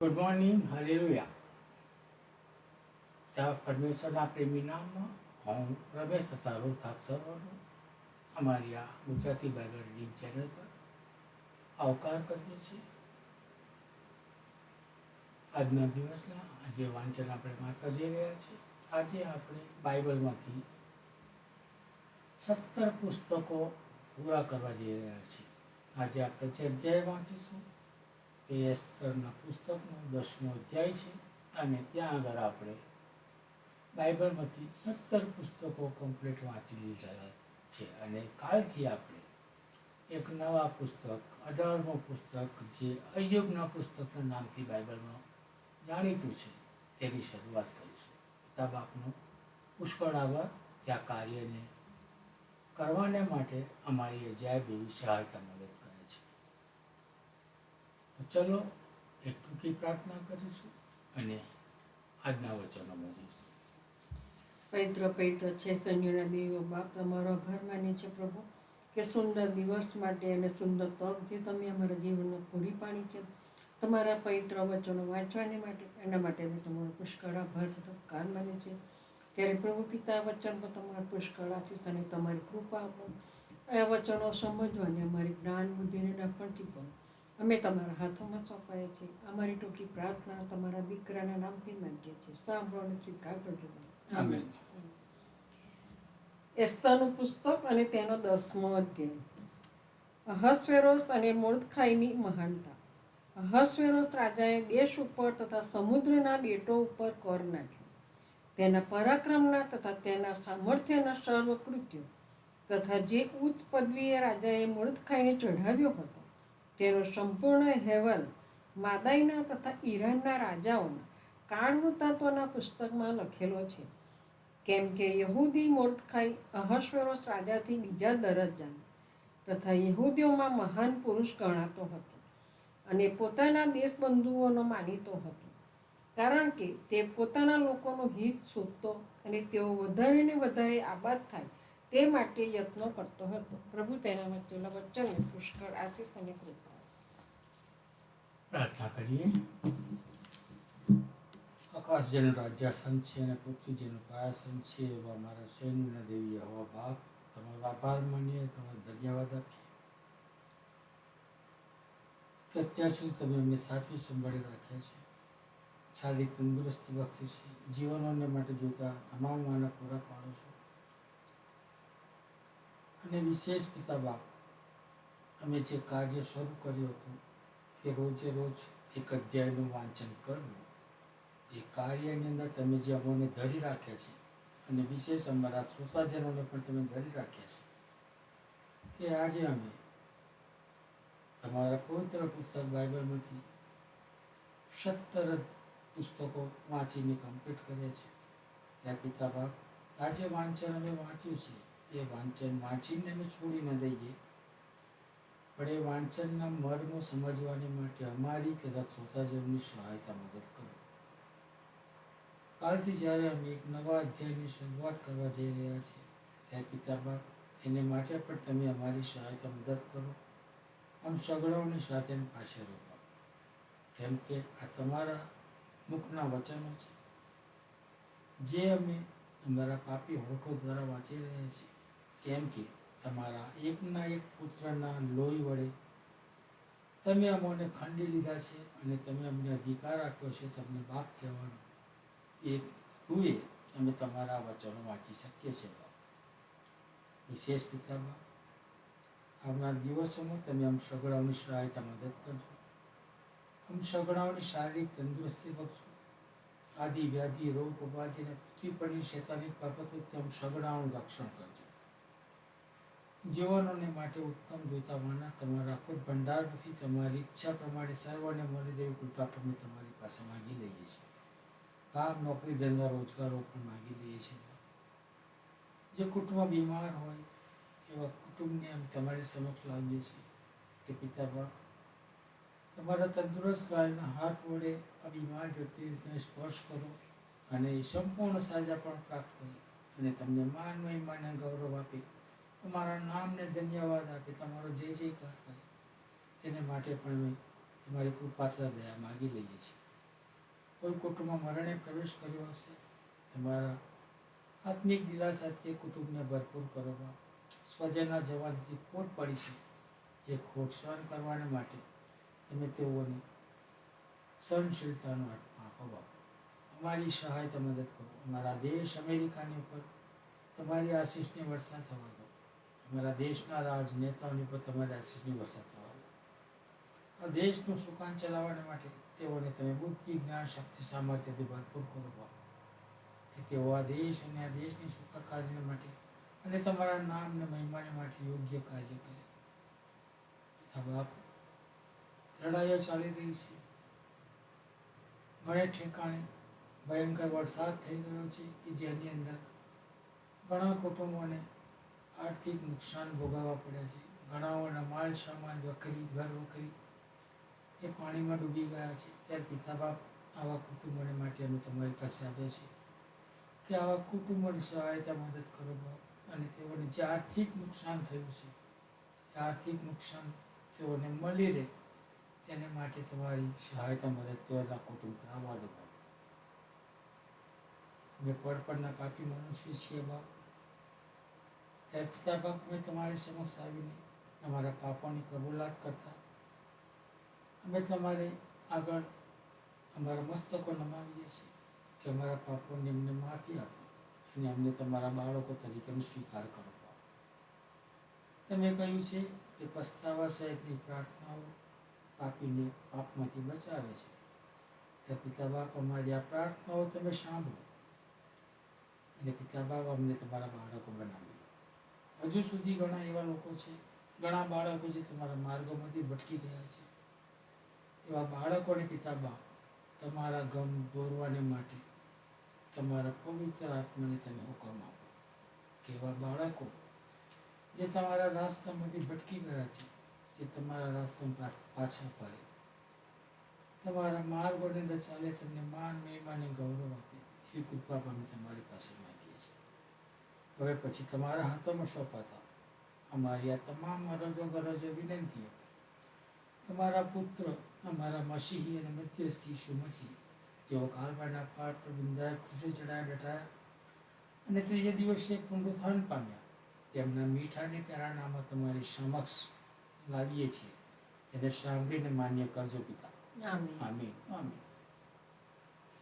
Good morning hallelujah પરમેશ્વરના પ્રેમી નામમાં હું રમેશ તથા રૂથ આપ સર્વનો અમારી આ ગુજરાતી બાઇબલ રીડિંગ ચેનલ પર આવકાર કરીએ છીએ આજના દિવસના આજે વાંચન આપણે વાંચવા જઈ રહ્યા છીએ આજે આપણે બાઇબલમાંથી સત્તર પુસ્તકો પૂરા કરવા જઈ રહ્યા છીએ આજે આપણે જે અધ્યાય વાંચીશું એ એસ્તરના પુસ્તકનો દસમો અધ્યાય છે અને ત્યાં આગળ આપણે બાઇબલમાંથી સત્તર પુસ્તકો કમ્પ્લીટ વાંચી લીધા છે અને કાલથી આપણે એક નવા પુસ્તક, અઢારમું પુસ્તક જે અયુગના પુસ્તકના નામથી બાઇબલમાં જાણીતું છે તેની શરૂઆત કરીશું. પિતા બાપનો પુષ્કળ આભાર. ત્યાં કાર્યને કરવાને માટે અમારી અજાયબ એવી સહાયતા મદદ ચલો, એક ટૂંકી પ્રાર્થના કરીશું અને આજના વચનોમાં જઈશું. પવિત્ર પવિત્ર છે સૈન્યોના દેવો, બાપ તમારો આભાર માની છે પ્રભુ, કે સુંદર દિવસ માટે અને સુંદર તક જે તમે અમારા જીવનમાં પૂરી પાડી છે. તમારા પવિત્ર વચનો વાંચવાની માટે, એના માટે અમે તમારો પુષ્કળ આભાર થતો કાર માને છે ત્યારે પ્રભુ પિતા વચન પર તમારા પુષ્કળ આશીષ અને તમારી કૃપા આપો. આ વચનો સમજવાની અમારી જ્ઞાન બુદ્ધિને ડાપણથી પણ અમે તમારા હાથોમાં સોંપાય છે અમારી ટૂંકી પ્રાર્થના તમારા દીકરાના નામથી માંગીએ છીએ. સાંભળો અને સ્વીકાર કરજો એસ્તાનું પુસ્તક અને તેનો દસમો અધ્યાય. અહસ્વેરોસ અને મોર્દખાઈની મહાનતા. અહસ્વેરોસ રાજાએ દેશ ઉપર તથા સમુદ્રના બેટો ઉપર કર નાખ્યો. તેના પરાક્રમના તથા તેના સામર્થ્યના સર્વ કૃત્યો તથા જે ઉચ્ચ પદવીએ રાજાએ મૂળખાઈને ચઢાવ્યો હતો તેનો સંપૂર્ણ હેવલ માદાઈના તથા ઈરાનના રાજાઓના કાળનું તત્વના પુસ્તકમાં લખેલો છે. કેમ કે યહૂદી મોર્દખાઈ અહશ્વેરોસ રાજાથી બીજા દરજ્જાનો તથા યહૂદીઓમાં મહાન પુરુષ ગણાતો હતો અને પોતાના દેશબંધુઓનો માનીતો હતો. કારણ કે તે પોતાના લોકોનું હિત શોધતો અને તેઓ વધારે ને વધારે આબાદ થાય તે માટે યત્નો કરતો હતો. પ્રભુ તેના વચ્ચેલા વચ્ચેને પુષ્કળ આશીષ અને કૃપા. પ્રાર્થના કરીએ. આકાશ જેનું રાજ્યાસન છે અને પૃથ્વી જેનું પાયાસન છે એવા મારા સૈન્યના દેવી હવા બાપ. તમારો આભાર માનીએ, તમારો ધન્યવાદ આપીએ. અત્યાર સુધી તમે અમને સાચવી સંભાળી રાખ્યા છે. શારીરિક તંદુરસ્તી બક્ષી છે. જીવનોને માટે જોતા તમામ માના પૂરા પાડો છો. અને વિશેષ પિતા બાપ અમે જે કાર્ય શરૂ કર્યું હતું કે રોજે રોજ એક અધ્યાયનું વાંચન કરવું. એ કાર્યની અંદર તમે જે અમોને ધરી રાખ્યા છે અને વિશેષ અમારા શ્રોતાજનોને પણ તમે ધરી રાખ્યા છે કે આજે અમે તમારા પવિત્ર પુસ્તક બાઇબલમાંથી સત્તર પુસ્તકો વાંચીને કમ્પ્લીટ કર્યા છે. ત્યાં પિતા બાપ આજે વાંચન અમે વાંચ્યું છે. એ વાંચન વાંચીને અમે છોડી ન દઈએ. પણ એ વાંચનના મર્મો સમજવાની માટે અમારી તથા શ્રોતાજનની સહાયતા મદદ કરો. કાલથી જ્યારે અમે એક નવા અધ્યાયની શરૂઆત કરવા જઈ રહ્યા છીએ, ત્યારે પિતા બાપ એને માટે પણ તમે અમારી સહાયતા મદદ કરો. આમ સગડાઓની સાથે પાસે રોકો કેમ કે આ તમારા મુખના વચનો છે. જે અમે અમારા પાપી હોઠો દ્વારા વાંચી રહ્યા છીએ કેમ કે તમારા એકના એક પુત્રના લોહી વડે તમે અમોને ખંડી લીધા છે અને તમે અમને અધિકાર આપ્યો છે તમને બાપ કહેવાનો. એ રૂએ અમે તમારા વચનો વાંચી શકીએ છીએ બાપ. વિશેષ પિતા બાપ આવનાર દિવસોમાં તમે આમ સગડાઓની સહાયતા મદદ કરજો. આમ સગડાઓની શારીરિક તંદુરસ્તી બક્ષો આદિ વ્યાધિ, રોગ, ઉપાધિ અને પૃથ્વી પરની શૈતાનિક બાબતો આમ સગડાઓનું રક્ષણ કરજો. જીવનોને માટે ઉત્તમ દૂતાવાના તમારા અખૂટ ભંડારમાંથી તમારી ઈચ્છા પ્રમાણે સર્વને મળી રહેવી કૃપા અમે તમારી પાસે માગી લઈએ છીએ. કામ, નોકરી, ધંધા, રોજગારો પણ માગી લઈએ છીએ. જે કુટુંબ બીમાર હોય, એવા કુટુંબને અમે તમારી સમક્ષ લાવીએ છીએ કે પિતા બાપ તમારા તંદુરસ્ત ગાયના હાથ વડે આ બીમાર વ્યક્તિને તમે સ્પર્શ કરો અને સંપૂર્ણ સાજા પણ પ્રાપ્ત કરી અને તમને માન મહિમાને ગૌરવ આપી તમારા નામને ધન્યવાદ આપી, તમારો જે જે કાર કરે, તેને માટે પણ અમે તમારી કૃપા તથા દયા માગી લઈએ છીએ. કોઈ કુટુંબમાં મરણે પ્રવેશ કર્યો હશે, તમારા આત્મિક દિલાસાથી સાથે કુટુંબને ભરપૂર કરવા, સ્વજનના જવાનથી ખોટ પડી છે, એ ખોટ સહન કરવાને માટે તમે તેઓને સહનશીલતાનો આત્મા આપો અમારી સહાયતા મદદ કરો. અમારા દેશ અમેરિકાની ઉપર તમારી આશીષની વર્ષા થવા દો. અમારા દેશના રાજનેતાઓની પર તમારી આશીષની વરસાદ થવાની. આ દેશનું સુકાન ચલાવવા માટે તેઓને તમે બુદ્ધિ, જ્ઞાન, શક્તિ, સામર્થ્યથી ભરપૂર કરો કે તેઓ આ દેશ અને આ દેશની સુખા કાર્ય માટે અને તમારા નામને મહિમાને માટે યોગ્ય કાર્ય કરે. પિતા બાપ, લડાઈઓ ચાલી રહી છે. ઘણે ઠેકાણે ભયંકર વરસાદ થઈ રહ્યો છે કે જેની અંદર ઘણા કુટુંબોને આર્થિક નુકસાન ભોગવવા પડે છે. ઘણાઓના માલ, સામાન વખરી ઘર વખરી એ પાણીમાં ડૂબી ગયા છે. ત્યારે પિતા બાપ આવા કુટુંબોને માટે અમે તમારી પાસે આવ્યા છીએ કે આવા કુટુંબોની સહાયતા, મદદ કરો બાપ અને તેઓને જે આર્થિક નુકસાન થયું છે, એ આર્થિક નુકસાન તેઓને મળી રહે તેને માટે તમારી સહાયતા, મદદ તેઓના કુટુંબ આવવા દો અમે પડપડના પાપી મનુષ્ય છીએ બાપ ત્યારે પિતા બાપ અમે તમારી સમક્ષ આવીને અમારા પાપોની કબૂલાત કરતા. અમે તમારે આગળ અમારા મસ્તકો નમાવીએ છીએ કે અમારા પાપોને અમને માફી આપો અને અમને તમારા બાળકો તરીકેનો સ્વીકાર કરો. તમે કહ્યું છે કે પસ્તાવા સહિતની પ્રાર્થનાઓ પાપીને પાપમાંથી બચાવે છે. તો પિતા બાપ, અમારી આ પ્રાર્થનાઓ તમે સાંભળો અને પિતા બાપ અમને તમારા બાળકો બનાવી. હજુ સુધી ઘણા એવા લોકો છે, ઘણા બાળકો જે તમારા માર્ગોમાંથી ભટકી ગયા છે. એવા બાળકોને પિતા બાપ તમારા ગમ દોરવાને માટે તમારા પવિત્ર આત્માને તમે હુકમ આપો. કે એવા બાળકો જે તમારા રાસ્તામાંથી ભટકી ગયા છે, એ તમારા રાસ્તામાં પાછા ફરે. તમારા માર્ગોની ચાલે તમને માન મહેમાને ગૌરવ આપે. એવી કૃપા પણ તમારી પાસે છીએ હવે પછી તમારા હાથોમાં સોંપાતા અમારી આ તમામ અરજો ગરજો વિનંતીઓ. તમારા પુત્ર અમારા મસીહી અને મધ્યસ્થી ઈસુ મસીહ જેઓ કાલબાના પાઠ બિંદાય ખુશી ચડાયા બેઠા અને ત્રીજે દિવસે પુનરુત્થાન પામ્યા. તેમના મીઠા અને પ્યારા નામમાં તમારી સમક્ષ લાવીએ છીએ. એને સાંભળીને માન્ય કરજો પિતા. આમીન. આમીન.